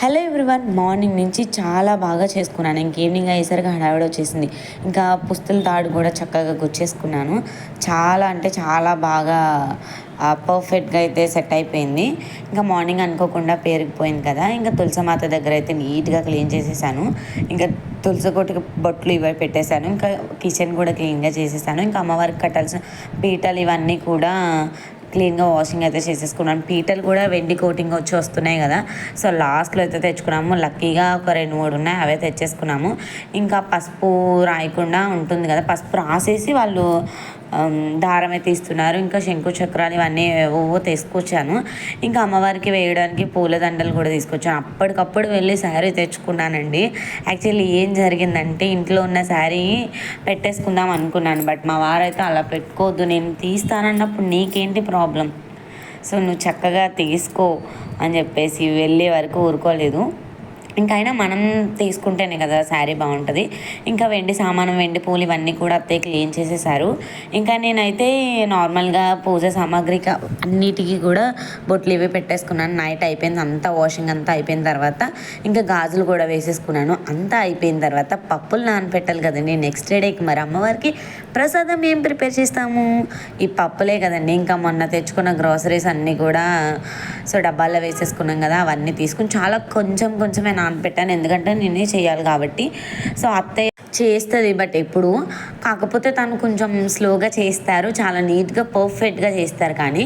Hello everyone morning నుంచి చాలా బాగా చేసుకున్నాను. ఇంక ఈవినింగ్ అయ్యేసరికి హడావిడి వచ్చేసింది. ఇంకా పుస్తల తాడు కూడా చక్కగా గుచ్చేసుకున్నాను. చాలా అంటే చాలా బాగా పర్ఫెక్ట్గా అయితే సెట్ అయిపోయింది. ఇంకా మార్నింగ్ అనుకోకుండా పేరుకుపోయింది కదా. ఇంకా తులసమాత దగ్గర అయితే నీట్గా క్లీన్ చేసేసాను. ఇంకా తులసి కొట్టుకు బొట్లు ఇవి పెట్టేశాను. ఇంకా కిచెన్ కూడా క్లీన్గా చేసేసాను. ఇంకా అమ్మవారికి కట్టాల్సిన పీటలు ఇవన్నీ కూడా క్లీన్గా వాషింగ్ అయితే చేసేసుకున్నాను. పీటలు కూడా వెండి కోటింగ్ వచ్చి వస్తున్నాయి కదా. సో లాస్ట్లో అయితే తెచ్చుకున్నాము. లక్కీగా ఒక రెండు మూడు ఉన్నాయి. అవే తెచ్చేసుకున్నాము. ఇంకా పసుపు రాయకుండా ఉంటుంది కదా. పసుపు రాసేసి వాళ్ళు దారం అయితే ఇస్తున్నారు ఇంకా శంకు చక్రాలు ఇవన్నీ ఓవో తీసుకొచ్చాను. ఇంకా అమ్మవారికి వేయడానికి పూలదండలు కూడా తీసుకొచ్చాను. అప్పటికప్పుడు వెళ్ళి శారీ తెచ్చుకున్నానండి. యాక్చువల్లీ ఏం జరిగిందంటే ఇంట్లో ఉన్న శారీ పెట్టేసుకుందాం అనుకున్నాను. బట్ మా వారైతే అలా పెట్టుకోవద్దు. నేను తీస్తానన్నప్పుడు నీకేంటి ప్రాబ్లం? సో నువ్వు చక్కగా తీసుకో అని చెప్పేసి వెళ్ళే వరకు ఊరుకోలేదు. ఇంకా అయినా మనం తీసుకుంటేనే కదా శారీ బాగుంటుంది. ఇంకా వెండి సామానం వెండి పూలు ఇవన్నీ కూడా అత్తయ్య క్లీన్ చేసేసారు. ఇంకా నేనైతే నార్మల్గా పూజ సామాగ్రి అన్నిటికీ కూడా బొట్లు ఇవి పెట్టేసుకున్నాను. నైట్ అయిపోయింది అంతా వాషింగ్ అంతా అయిపోయిన తర్వాత ఇంకా గాజులు కూడా వేసేసుకున్నాను. అంతా అయిపోయిన తర్వాత పప్పులు నానపెట్టాలి కదండి. నెక్స్ట్ డేకి మరి అమ్మవారికి ప్రసాదం ఏం ప్రిపేర్ చేస్తాము? ఈ పప్పులే కదండి. ఇంకా మొన్న తెచ్చుకున్న గ్రాసరీస్ అన్నీ కూడా సో డబ్బాల్లో వేసేసుకున్నాం కదా అవన్నీ తీసుకుని చాలా కొంచెం కొంచెమే నానపెట్టాను ఎందుకంటే నేనే చేయాలి కాబట్టి. సో అత్తయ్య చేస్తుంది బట్ ఎప్పుడు. కాకపోతే తను కొంచెం స్లోగా చేస్తారు చాలా నీట్గా పర్ఫెక్ట్గా చేస్తారు కానీ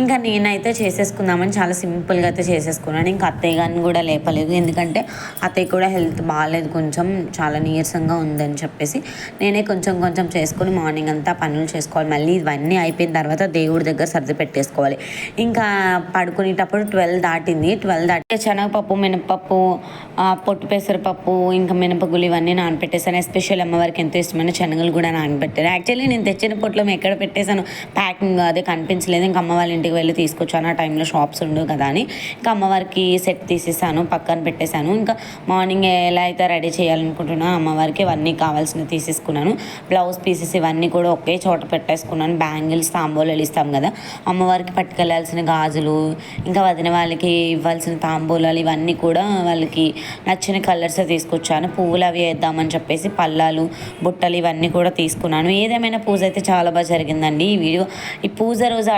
ఇంకా నేనైతే చేసేసుకుందామని చాలా సింపుల్గా అయితే చేసేసుకున్నాను. ఇంకా అత్తయ్య గారిని కూడా లేపలేదు ఎందుకంటే అత్తయ్య కూడా హెల్త్ బాగాలేదు కొంచెం చాలా నీరసంగా ఉందని చెప్పేసి నేనే కొంచెం కొంచెం చేసుకొని మార్నింగ్ అంతా పనులు చేసుకోవాలి. మళ్ళీ ఇవన్నీ అయిపోయిన తర్వాత దేవుడి దగ్గర సర్ది పెట్టేసుకోవాలి. ఇంకా పడుకునేటప్పుడు ట్వెల్వ్ దాటింది. ట్వెల్వ్ దాటి శనగపప్పు మినపప్పు పొట్టు పెసరపప్పు ఇంకా మినపగులు ఇవన్నీ నానపెట్టేసాను ఎస్పెషల్ అమ్మవారికి ఎంతో ఇష్టమైన శనగలు కూడా నానబెట్టారు. యాక్చువల్లీ నేను తెచ్చిన పొట్లో ఎక్కడ పెట్టేశాను? ప్యాకింగ్ అదే కనిపించలేదు. ఇంకా అమ్మ వాళ్ళ ఇంటికి వెళ్ళి తీసుకొచ్చాను. ఆ టైంలో షాప్స్ ఉండవు కదా అని. ఇంకా అమ్మవారికి సెట్ తీసేసాను పక్కన పెట్టేశాను. ఇంకా మార్నింగ్ ఎలా అయితే రెడీ చేయాలనుకుంటున్నా అమ్మవారికి ఇవన్నీ కావాల్సినవి తీసేసుకున్నాను. బ్లౌజ్ పీసెస్ ఇవన్నీ కూడా ఒకే చోట పెట్టేసుకున్నాను. బ్యాంగిల్స్ తాంబూలాలు ఇస్తాం కదా. అమ్మవారికి పట్టుకెళ్ళాల్సిన గాజులు ఇంకా వదిన వాళ్ళకి ఇవ్వాల్సిన తాంబూలాలు ఇవన్నీ కూడా వాళ్ళకి నచ్చిన కలర్స్ తీసుకొచ్చాను. పువ్వులు అవి వేద్దామని చెప్పేసి పల్లాలు బుట్టలు ఇవన్నీ కూడా తీసుకున్నాను. ఏదేమైనా పూజ అయితే చాలా బాగా జరిగిందండి ఈ వీడియో. ఈ పూజ రోజు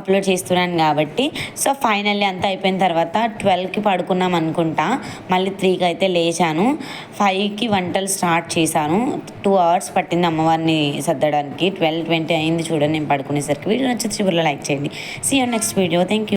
అప్లోడ్ చేస్తున్నాను కాబట్టి. సో ఫైనల్లీ అంతా అయిపోయిన తర్వాత ట్వెల్వ్కి పడుకున్నాం అనుకుంటా. మళ్ళీ త్రీకి అయితే లేచాను. ఫైవ్కి వంటలు స్టార్ట్ చేశాను. టూ అవర్స్ పట్టింది అమ్మవారిని సర్దడానికి. ట్వెల్వ్ ట్వంటీ అయింది చూడండి నేను పడుకునేసరికి. వీడియో నచ్చితే చివరిలో లైక్ చేయండి. See next video thank you